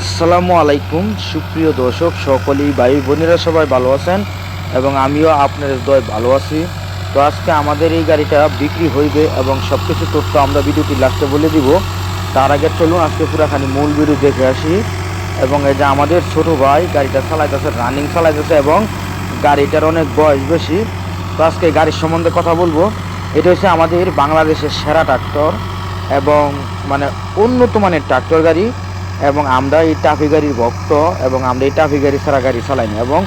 আসসালামু আলাইকুম, সুপ্রিয় দর্শক, সকলেই ভাই বোনেরা সবাই ভালো আছেন এবং আমিও আপনাদের দয় ভালো আছি। তো আজকে আমাদের এই গাড়িটা বিক্রি হইবে এবং সব কিছু তথ্য আমরা ভিডিওটি লাস্টে বলে দিব। তার আগে চলুন, আজকে পুরাখানি মূল ভিডিও দেখে আসি। এবং এই যে আমাদের ছোট ভাই, গাড়িটা চালাইতেছে রানিং চালাইতেছে এবং গাড়িটার অনেক বয়স বেশি। তো আজকে গাড়ির সম্বন্ধে কথা বলব। এটা হচ্ছে আমাদের বাংলাদেশের সেরা ট্রাক্টর এবং মানে উন্নত মানের ট্রাক্টর গাড়ি। এবং আমরা এই টাফি গাড়ির ভক্ত এবং আমরা এই টাফি গাড়ি ছাড়া গাড়ি চালাই না এবং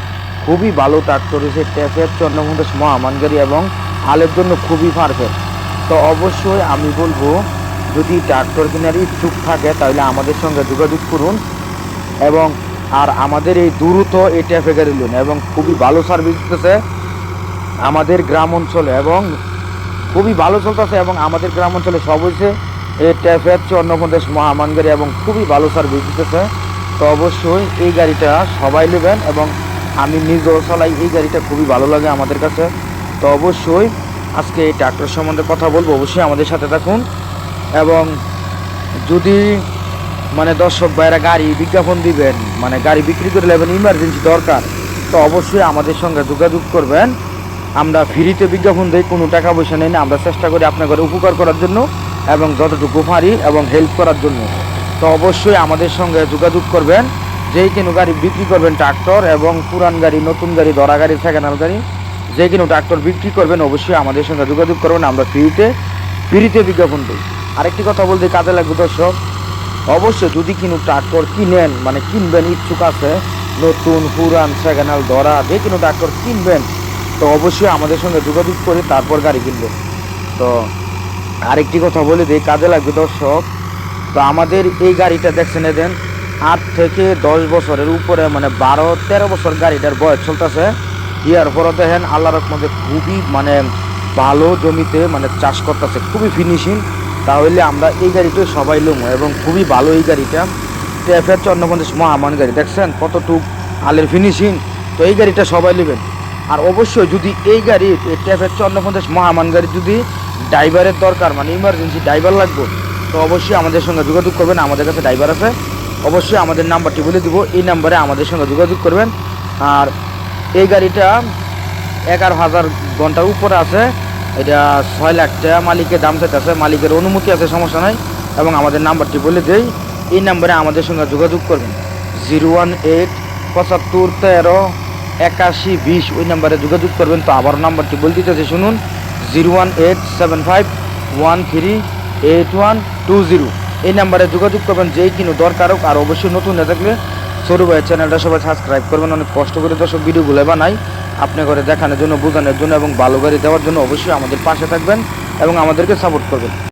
খুবই ভালো ট্রাক্টর হচ্ছে ট্যাফের চন্দ্রমন্দেশ মহামান গাড়ি এবং হালের জন্য খুবই পারফেক্ট তো অবশ্যই আমি বলব, যদি ট্রাক্টর কেনার ইচ্ছুক থাকে তাহলে আমাদের সঙ্গে যোগাযোগ করুন এবং আর আমাদের এই দ্রুত এই ট্যাফে গাড়ি লোন এবং খুবই ভালো সার্ভিস দিতেছে আমাদের গ্রাম অঞ্চলে এবং খুবই ভালো চলতেছে এবং আমাদের গ্রাম অঞ্চলে সব হয়েছে এই ট্যাফের চন্দ্রপ্রদেশ মহামান গাড়ি এবং খুবই ভালো সার্ভিস দিতেছে তো অবশ্যই এই গাড়িটা সবাই নেবেন এবং আমি নিজেও চালাই, এই গাড়িটা খুবই ভালো লাগে আমাদের কাছে। তো অবশ্যই আজকে এই ট্রাক্টর সম্বন্ধে কথা বলব, অবশ্যই আমাদের সাথে থাকুন। এবং যদি মানে দর্শক ভাইরা গাড়ি বিজ্ঞাপন দিবেন মানে গাড়ি বিক্রি করে নেবেন ইমার্জেন্সি দরকার, তো অবশ্যই আমাদের সঙ্গে যোগাযোগ করবেন। আমরা ফ্রিতে বিজ্ঞাপন দিই, কোনো টাকা পয়সা নেই না, আমরা চেষ্টা করি আপনার ঘরে উপকার করার জন্য। এবং যতটুকু পারি এবং হেল্প করার জন্য। তো অবশ্যই আমাদের সঙ্গে যোগাযোগ করবেন। যেই কোনো গাড়ি বিক্রি করবেন ট্রাক্টর এবং পুরান গাড়ি, নতুন গাড়ি দরা গাড়ি সেকেন্ড গাড়ি যে কোনো ট্রাক্টর বিক্রি করবেন অবশ্যই আমাদের সঙ্গে যোগাযোগ করবেন আমরা ফ্রিতে ফ্রিতে বিজ্ঞাপন দিই। আরেকটি কথা বলতে কাজে লাগবে দর্শক, অবশ্যই যদি কিনো ট্রাক্টর কিনেন মানে কিনবেন, ইচ্ছুক আছে, নতুন, পুরান সেকেন্ড ধরা, যে কোনো ট্রাক্টর কিনবেন, তো অবশ্যই আমাদের সঙ্গে যোগাযোগ করে তারপর গাড়ি কিনবেন। তো আরেকটি কথা বলে দিই, কাজে লাগবে দর্শক। তো আমাদের এই গাড়িটা দেখছেন এদেন আট থেকে দশ বছরের উপরে মানে বারো, তেরো বছর গাড়িটার বয়স চলতেছে। ইয়ার পরও দেখেন, আল্লাহর মধ্যে খুবই মানে ভালো জমিতে মানে চাষ করতেছে, খুবই ফিনিশিং তাহলে আমরা এই গাড়িটা সবাই লুমো, এবং খুবই ভালো এই গাড়িটা। ট্যাফের চন্দ্রপঞ্চাশ মহামান গাড়ি, দেখছেন কতটুক আলের ফিনিশিং তো এই গাড়িটা সবাই নেবেন আর অবশ্যই যদি এই গাড়ি, এই ট্যাফের চন্দ্রপঞ্চাশ মহামান গাড়ি যদি ড্রাইভারের দরকার মানে ইমার্জেন্সি ড্রাইভার লাগবে, তো অবশ্যই আমাদের সঙ্গে যোগাযোগ করবেন, আমাদের কাছে ড্রাইভার আছে, অবশ্যই আমাদের নাম্বারটি বলে দিব, এই নাম্বারে আমাদের সঙ্গে যোগাযোগ করবেন, আর এই গাড়িটা এগারো হাজার ঘণ্টার উপরে আছে, এটা ছয় লাখ টাকা মালিকের দাম চাইতেছে, মালিকের অনুমতি আছে, সমস্যা নাই, এবং আমাদের নাম্বারটি বলে দেই, এই নাম্বারে আমাদের সঙ্গে যোগাযোগ করবেন, জিরো ওয়ান এইট পঁচাত্তর তেরো একাশি বিশ, ওই নাম্বারে যোগাযোগ করবেন, তো আবার নাম্বারটি বলে দিতেছে, শুনুন। Zero one eight seven five one three eight one two zero. এই নাম্বারে যোগাযোগ করবেন, যেই কিনো দরকার হোক, আর অবশ্যই নতুন না থাকলে সরু ভাইয়ের চ্যানেলটা সবাই সাবস্ক্রাইব করবেন। অনেক কষ্ট করে দর্শক ভিডিওগুলো বানাই, আপনি করে দেখানোর জন্য, বোঝানোর জন্য এবং ভালো গাড়ি দেওয়ার জন্য অবশ্যই আমাদের পাশে থাকবেন এবং আমাদেরকে সাপোর্ট করবেন।